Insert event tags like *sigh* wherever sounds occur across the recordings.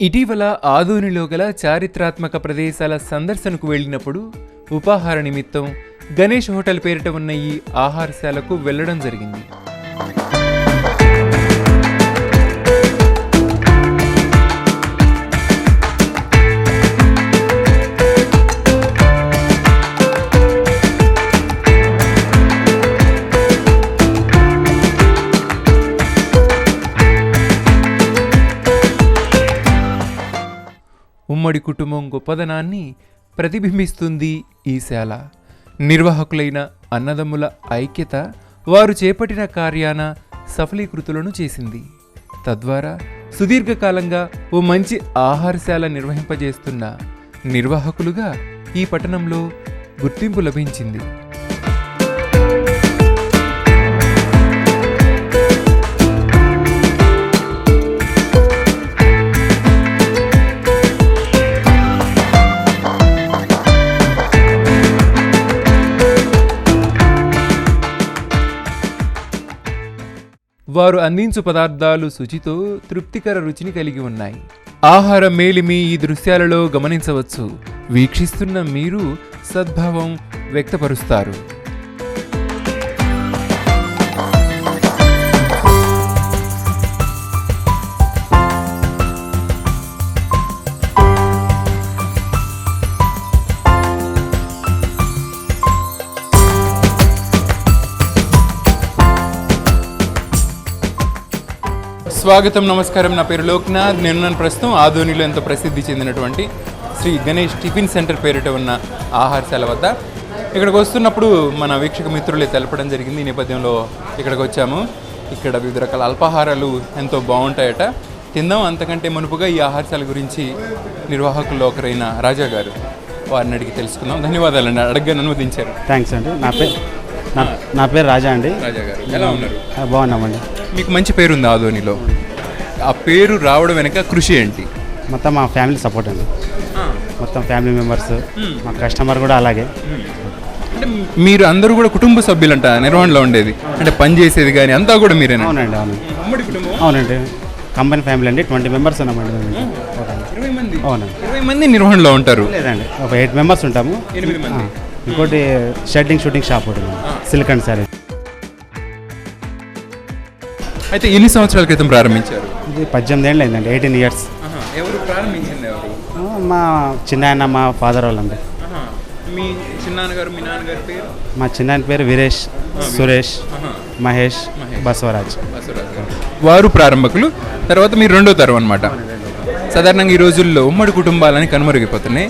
ఇటీవల ఆదోనిలో గల చారిత్రాత్మక ప్రదేశాల సందర్శనకు వెళ్ళినప్పుడు ఉపాహార నిమిత్తం గణేష్ హోటల్ పేరిట ఉన్న ఈ ఆహారశాలకు వెళ్ళడం జరిగింది. ఉమ్మడి కుటుంబం గొప్పదనాన్ని ప్రతిబింబిస్తుంది ఈ శాల. నిర్వాహకులైన అన్నదమ్ముల ఐక్యత వారు చేపట్టిన కార్యాన సఫలీకృతులను చేసింది. తద్వారా సుదీర్ఘకాలంగా ఓ మంచి ఆహారశాల నిర్వహింపజేస్తున్న నిర్వాహకులుగా ఈ పట్టణంలో గుర్తింపు లభించింది. వారు అందించు పదార్థాలు శుచితో తృప్తికర రుచిని కలిగి ఉన్నాయి. ఆహార మేలిమి ఈ దృశ్యాలలో గమనించవచ్చు. వీక్షిస్తున్న మీరు సద్భావం వ్యక్తపరుస్తారు. స్వాగతం నమస్కారం. నా పేరు లోక్నాథ్. నేను నన్ను ప్రస్తుతం ఆదోనిలో ఎంతో ప్రసిద్ధి చెందినటువంటి శ్రీ గణేష్ టిఫిన్ సెంటర్ పేరిట ఉన్న ఆహారశాల వద్ద ఇక్కడికి వస్తున్నప్పుడు మన వీక్షక మిత్రులే తెలపడం జరిగింది. ఈ నేపథ్యంలో ఇక్కడికి వచ్చాము. ఇక్కడ వివిధ రకాల అల్పాహారాలు ఎంతో బాగుంటాయట. తిందాం. అంతకంటే మునుపుగా ఈ ఆహారశాల గురించి నిర్వాహకుల్లో ఒకరైన రాజా గారు వారిని అడిగి తెలుసుకుందాం. ధన్యవాదాలండి. అడగని అనుమతించారు. థ్యాంక్స్ అండి. నా పేరు నా పేరు రాజా అండి. రాజా గారు ఎలా ఉన్నారు? బాగున్నామండి. మీకు మంచి పేరు ఉంది ఆదోనిలో ఆ పేరు రావడం వెనక కృషి ఏంటి? మొత్తం మా ఫ్యామిలీ సపోర్ట్ అండి. మొత్తం ఫ్యామిలీ మెంబర్స్ మా కస్టమర్ కూడా అలాగే. అంటే మీరు అందరూ కూడా కుటుంబ సభ్యులంట నిర్వహణలో ఉండేది. అంటే పని చేసేది కానీ అంతా కూడా మీరేనా? అవునండి అవును. అవునండి. కంపెనీ ఫ్యామిలీ అండి ట్వంటీ మెంబర్స్ ఉన్నామండి మేము. అవునండి. ఇరవై మంది నిర్వహణలో ఉంటారు. లేదండి ఒక ఎయిట్ మెంబర్స్ ఉంటాము. ఎనిమిది మంది. ఆ, ఇంకోటి షర్టింగ్ షూటింగ్ షాప్ ఒకటి ఉంది. సిల్క్ అండ్ సారీ అయితే ఎన్ని సంవత్సరాల క్రితం ప్రారంభించారు? ఇది పద్దెనిమిది ఏళ్ళు అయిందండి ఎయిటీన్ ఇయర్స్. ఎవరు ప్రారంభించింది ఎవరు? మా చిన్నాయన మా ఫాదర్ వాళ్ళండి. మీ చిన్నాన్నగారు మీ నాన్నగారి పేరు? మా చిన్నాయన పేరు వీరేష్ సురేష్ మహేష్ బసవరాజ్. వారు ప్రారంభకులు తర్వాత మీరు రెండో తరం అనమాట సాధారణంగా ఈ రోజుల్లో ఉమ్మడి కుటుంబాలని కనుమరుగైపోతున్నాయి.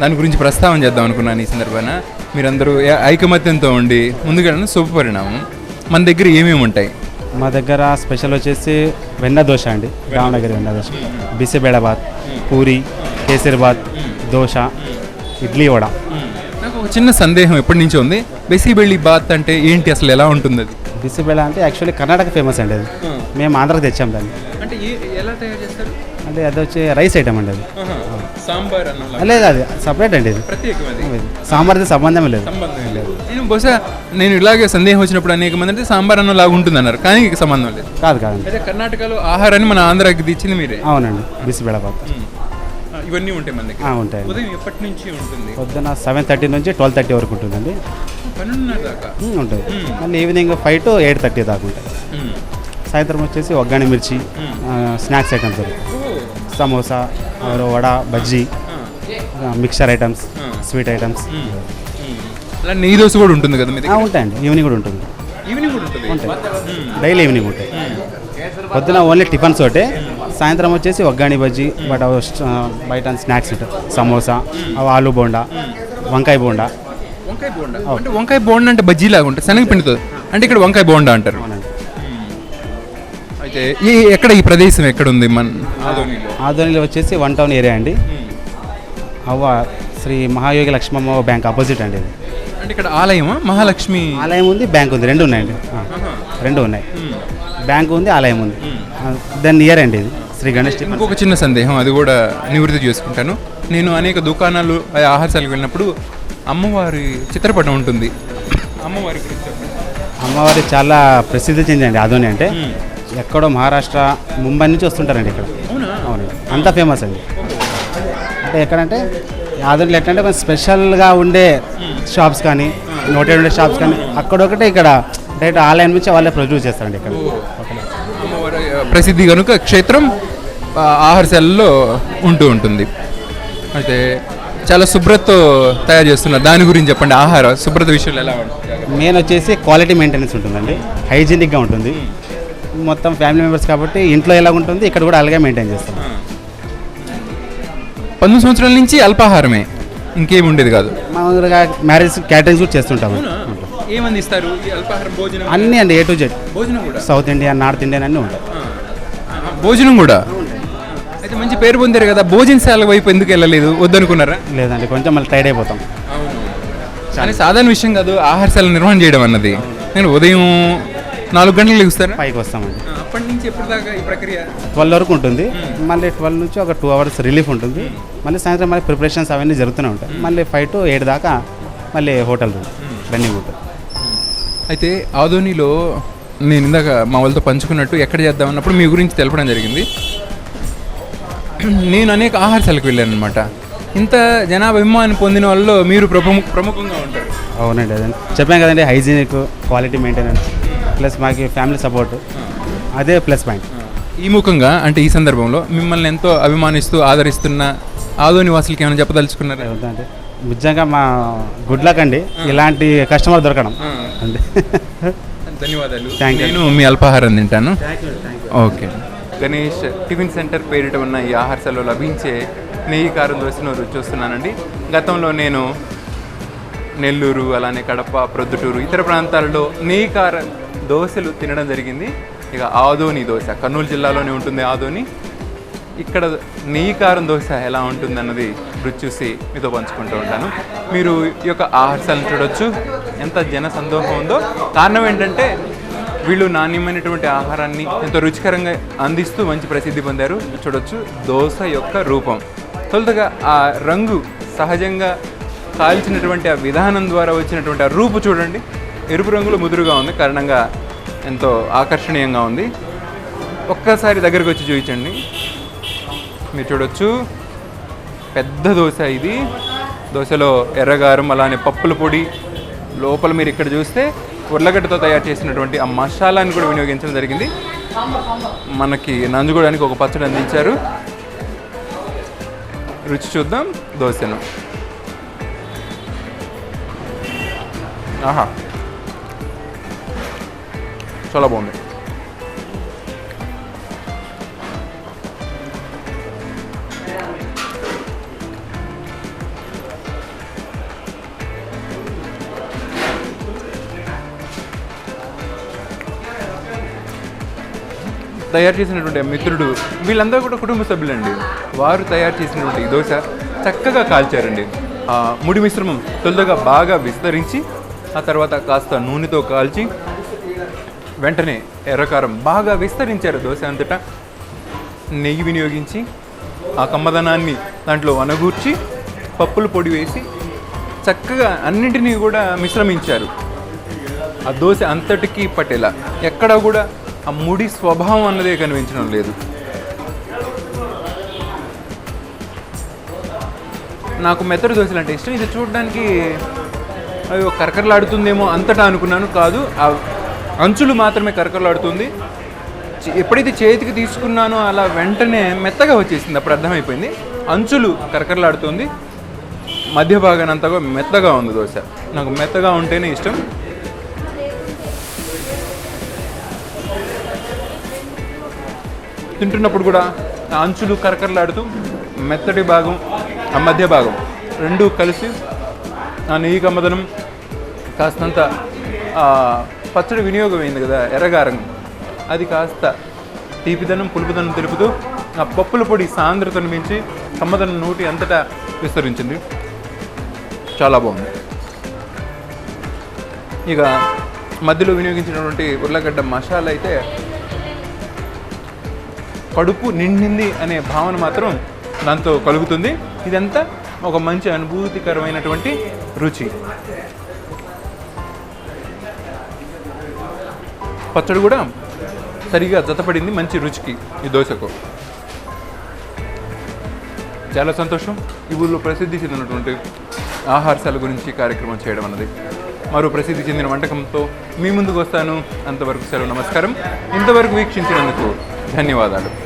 దాని గురించి ప్రస్తావన చేద్దాం అనుకున్నాను ఈ సందర్భాన. మీరందరూ ఐకమత్యంతో ఉండి ముందుగా శుభ పరిణామం. మన దగ్గర ఏమేమి ఉంటాయి? మా దగ్గర స్పెషల్ వచ్చేసి వెన్న దోశ అండి. దావణగిరి వెన్న దోశ. బిసిబేళబాత్ పూరి కేసరిబాత్ దోశ ఇడ్లీ వడ. నాకు ఒక చిన్న సందేహం ఎప్పటి నుంచో ఉంది. బెసిబెళ్ళి బాత్ అంటే ఏంటి? అసలు ఎలా ఉంటుంది అది? బిసిబేళ అంటే యాక్చువల్లీ కర్ణాటక ఫేమస్ అండి అది. మేము ఆంధ్రాకి తెచ్చాం దాన్ని. అంటే ఎలా తయారు చేస్తారు? అంటే అది వచ్చి రైస్ ఐటమ్ అండి అది. సాంబార్ లేదు అది సపరేట్ అండి ఇది. సాంబార్ది సంబంధమే లేదు. సంబంధం లేదు. నేను బహుశా నేను ఇలాగే సందేహం వచ్చినప్పుడు అనేక మంది అంటే సాంబార్ అన్నం లాగా ఉంటుంది అన్నారు కానీ సంబంధం లేదు. కాదు కాదండి అయితే కర్ణాటకలో ఆహారాన్ని మన ఆంధ్రాకి తెచ్చింది మీరే? అవునండి బిసిబేళబాత్ ఆ, ఇవన్నీ ఉంటాయి మన దగ్గర. ఉంటాయండి. ఉదయం ఎప్పటి నుంచి ఉంటుంది? పొద్దున సెవెన్ థర్టీ నుంచి ట్వెల్వ్ థర్టీ వరకు ఉంటుందండి. పన్నెండున్నర దాకా? ఉమ్, ఉంటుంది మళ్ళీ evening five to eight thirty దాకా ఉంటాయి. ఉమ్. సాయంత్రం వచ్చేసి ఒగ్గాని మిర్చి snacks items samosa vada bajji mixture items. Sweet items. అలా నెయ్యి దోశ కూడా ఉంటుంది కదా మీ దగ్గర? ఉంటాయండి. ఈవినింగ్ కూడా ఉంటుంది. ఈవినింగ్ కూడా ఉంటుంది. ఉంటాయి. డైలీ ఈవినింగ్ ఉంటాయి. పొద్దున ఓన్లీ టిఫిన్స్ ఒకటే సాయంత్రం వచ్చేసి ఒగ్గాని బజ్జీ బట్ అవి బయట స్నాక్స్ ఉంటాయి. సమోసా అవి ఆలు బోండా వంకాయ బోండా. వంకాయ బోండా? అంటే వంకాయ బోండా అంటే బజ్జీ లాగా ఉంటుంది. శనగపిండితో. అంటే ఇక్కడ వంకాయ బోండా అంటారు. అవునండి. అయితే ఈ ఎక్కడ ఈ ప్రదేశం ఎక్కడ ఉంది మన ఆధ్వర్యంలో వచ్చేసి వన్ టౌన్ ఏరియా అండి. అవ్వ శ్రీ మహాయోగి లక్ష్మమ్మ బ్యాంక్ ఆపోజిట్ అండి ఇది. అంటే ఇక్కడ ఆలయమా? మహాలక్ష్మి? ఆలయం ఉంది బ్యాంక్ ఉంది. రెండు ఉన్నాయండి. రెండు ఉన్నాయి. బ్యాంక్ ఉంది ఆలయం ఉంది. దాని నియర్ అండి ఇది. శ్రీ గణేష్ ఇంకొక చిన్న సందేహం అది కూడా నివృత్తి చేసుకుంటాను. నేను అనేక దుకాణాలు ఆహారశాలకు వెళ్ళినప్పుడు అమ్మవారి చిత్రపటం ఉంటుంది. అమ్మవారి గురించి అమ్మవారి చాలా ప్రసిద్ధి చెందండి ఆధోని అంటే. ఎక్కడో మహారాష్ట్ర ముంబై నుంచి వస్తుంటారండి ఇక్కడ. అవునా? అవునండి. అంత ఫేమస్ అండి. అంటే ఎక్కడంటే ఆదోనిలో ఎట్లంటే కొంచెం స్పెషల్గా ఉండే షాప్స్ కానీ నోటెడ్ ఉండే షాప్స్ కానీ అక్కడొకటే ఇక్కడ డైరెక్ట్ ఆన్లైన్ నుంచి వాళ్ళే ప్రొడ్యూస్ చేస్తారండి ఇక్కడ. ప్రసిద్ధి కనుక క్షేత్రం ఆ, ఆహారశాలలో ఉంటూ ఉంటుంది. అయితే చాలా శుభ్రతతో తయారు చేస్తున్నారు. దాని గురించి చెప్పండి ఆహార శుభ్రత విషయంలో ఎలా ఉంటుంది? మెయిన్ వచ్చేసి క్వాలిటీ మెయింటెనెన్స్ ఉంటుందండి. హైజీనిక్గా ఉంటుంది. మొత్తం ఫ్యామిలీ మెంబర్స్ కాబట్టి ఇంట్లో ఎలా ఉంటుంది ఇక్కడ కూడా అలాగే మెయింటైన్ చేస్తాం పంతొమ్మిది సంవత్సరాల నుంచి అల్పాహారమే. ఇంకేమి ఉండేది కాదు. మామూలుగా మ్యారేజ్ క్యాటరింగ్స్ కూడా చేస్తుంటాము. ఏమంది ఇస్తారు ఈ అల్పాహారం భోజనం? అన్నీ అండి ఏ టు జెడ్ భోజనం కూడా? సౌత్ ఇండియన్ నార్త్ ఇండియన్ అన్నీ ఉంటాయి. భోజనం కూడా? అయితే మంచి పేరు పొందారు కదా భోజనశాల వైపు ఎందుకు వెళ్ళలేదు? వద్దనుకున్నారా? లేదండి కొంచెం మళ్ళీ టైడ్ అయిపోతాం. కానీ సాధారణ విషయం కాదు ఆహారశాల నిర్వహణ చేయడం అన్నది. నేను ఉదయం నాలుగు గంటలకు లెగుస్తారా? పైకి వస్తామండి. అప్పటి నుంచి ఎప్పుడు దాకా ఈ ప్రక్రియ? ట్వెల్వ్ వరకు ఉంటుంది. మళ్ళీ ట్వెల్వ్ నుంచి ఒక టూ అవర్స్ రిలీఫ్ ఉంటుంది. మళ్ళీ సాయంత్రం మళ్ళీ ప్రిపరేషన్స్ అవన్నీ జరుగుతూనే ఉంటాయి. మళ్ళీ ఫైవ్ టు ఎయిట్ దాకా మళ్ళీ హోటల్ రన్నింగ్ ఉంటుంది అయితే ఆదోనిలో నేను ఇందాక మా వాళ్ళతో పంచుకున్నట్టు ఎక్కడ చేద్దామన్నప్పుడు మీ గురించి తెలపడం జరిగింది. *clears throat* నేను అనేక ఆహారశాలకు వెళ్ళాను అనమాట ఇంత జనాభా అభిమానం పొందిన వాళ్ళు మీరు ప్రముఖ ప్రముఖంగా ఉంటారు. అవునండి అదే. చెప్పాం కదండి హైజీనిక్ క్వాలిటీ మెయింటెనెన్స్. ప్లస్ మాకు ఫ్యామిలీ సపోర్ట్. అదే ప్లస్ పాయింట్. ఈ ముఖంగా అంటే ఈ సందర్భంలో మిమ్మల్ని ఎంతో అభిమానిస్తూ ఆదరిస్తున్న ఆదోని వాసులకి ఏమైనా చెప్పదలుచుకున్నారా? అంటే నిజంగా మా గుడ్ లక్ అండి. ఇలాంటి కస్టమర్ దొరకడం. అంతే. ధన్యవాదాలు. నేను మీ అల్పాహారం తింటాను. ఓకే. గణేష్ టిఫిన్ సెంటర్ పేరిట ఉన్న ఈ ఆహారశాలలో లభించే నెయ్యి కారం దోశను రుచి చూస్తున్నానండి. గతంలో నేను నెల్లూరు అలానే కడప ప్రొద్దుటూరు ఇతర ప్రాంతాలలో నెయ్యి కార దోశలు తినడం జరిగింది. ఇక ఆదోని దోశ కర్నూలు జిల్లాలోనే ఉంటుంది ఆదోని. ఇక్కడ నెయ్యి కారం దోశ ఎలా ఉంటుంది అన్నది రుచి చూసి మీతో పంచుకుంటూ ఉంటాను. మీరు ఈ యొక్క ఆహారశాలను చూడొచ్చు. ఎంత జన సందోహం ఉందో. కారణం ఏంటంటే వీళ్ళు నాణ్యమైనటువంటి ఆహారాన్ని ఎంతో రుచికరంగా అందిస్తూ మంచి ప్రసిద్ధి పొందారు. చూడొచ్చు దోశ యొక్క రూపం. తొలుతగా ఆ రంగు సహజంగా కాల్చినటువంటి ఆ విధానం ద్వారా వచ్చినటువంటి ఆ రూపు చూడండి. ఎరుపు రంగులో ముదురుగా ఉంది. కారణంగా ఎంతో ఆకర్షణీయంగా ఉంది. ఒక్కసారి దగ్గరకు వచ్చి చూపించండి. మీరు చూడొచ్చు. పెద్ద దోశ ఇది. దోశలో ఎర్రగారం అలానే పప్పుల పొడి. లోపల మీరు ఇక్కడ చూస్తే ఉర్లగడ్డతో తయారు చేసినటువంటి ఆ మసాలాని కూడా వినియోగించడం జరిగింది. మనకి నంజుకోవడానికి ఒక పచ్చడి అందించారు. రుచి చూద్దాం. దోశను. ఆహా. చాలా బాగుంది. తయారు చేసినటువంటి మిత్రుడు వీళ్ళందరూ కూడా కుటుంబ సభ్యులండి. వారు తయారు చేసినటువంటి దోశ చక్కగా కాల్చారండి. ఆ ముడి మిశ్రమం తొందరగా బాగా విస్తరించి ఆ తర్వాత కాస్త నూనెతో కాల్చి వెంటనే ఎర్రకారం బాగా విస్తరించారు దోశ అంతటా. నెయ్యి వినియోగించి ఆ కమ్మదనాన్ని దాంట్లో వనగూర్చి పప్పుల పొడి వేసి చక్కగా అన్నింటినీ కూడా మిశ్రమించారు. ఆ దోశ అంతటికీ పట్టేలా ఎక్కడ కూడా ఆ ముడి స్వభావం అన్నదే కనిపించడం లేదు. నాకు మెత్తడి దోశలు అంటే ఇష్టం. ఇది చూడడానికి అవి కరకరలాడుతుందేమో అంతటా అనుకున్నాను. కాదు ఆ అంచులు మాత్రమే కరకరలాడుతుంది. ఎప్పుడైతే చేతికి తీసుకున్నానో అలా వెంటనే మెత్తగా వచ్చేసింది అప్పుడు అర్థమైపోయింది. అంచులు కరకరలాడుతుంది. మధ్య భాగాన్ని అంతగా మెత్తగా ఉంది దోశ. నాకు మెత్తగా ఉంటేనే ఇష్టం. తింటున్నప్పుడు కూడా ఆ అంచులు కరకరలాడుతూ మెత్తటి భాగం ఆ మధ్య భాగం రెండు కలిసి ఆ నెయ్యి కమ్మదనం కాస్తంత పచ్చడి వినియోగం అయింది కదా ఎర్రగారం. అది కాస్త తీపిదనం పులుపుదనం తెలుపుతూ ఆ పప్పుల పొడి సాంద్రతను మించి కమ్మదనం నోటి అంతటా విస్తరించింది. చాలా బాగుంది. ఇక మధ్యలో వినియోగించినటువంటి ఉర్లగడ్డ మసాలా అయితే కడుపు నిండింది అనే భావన మాత్రం దాంతో కలుగుతుంది. ఇదంతా ఒక మంచి అనుభూతికరమైనటువంటి రుచి. పచ్చడి కూడా సరిగా జతపడింది మంచి రుచికి ఈ దోశకు. చాలా సంతోషం. ఈ ఊళ్ళో ప్రసిద్ధి చెందినటువంటి ఆహారశాల గురించి కార్యక్రమం చేయడం అన్నది. మరో ప్రసిద్ధి చెందిన వంటకంతో మీ ముందుకు వస్తాను. అంతవరకు సెలవు నమస్కారం. ఇంతవరకు వీక్షించినందుకు ధన్యవాదాలు.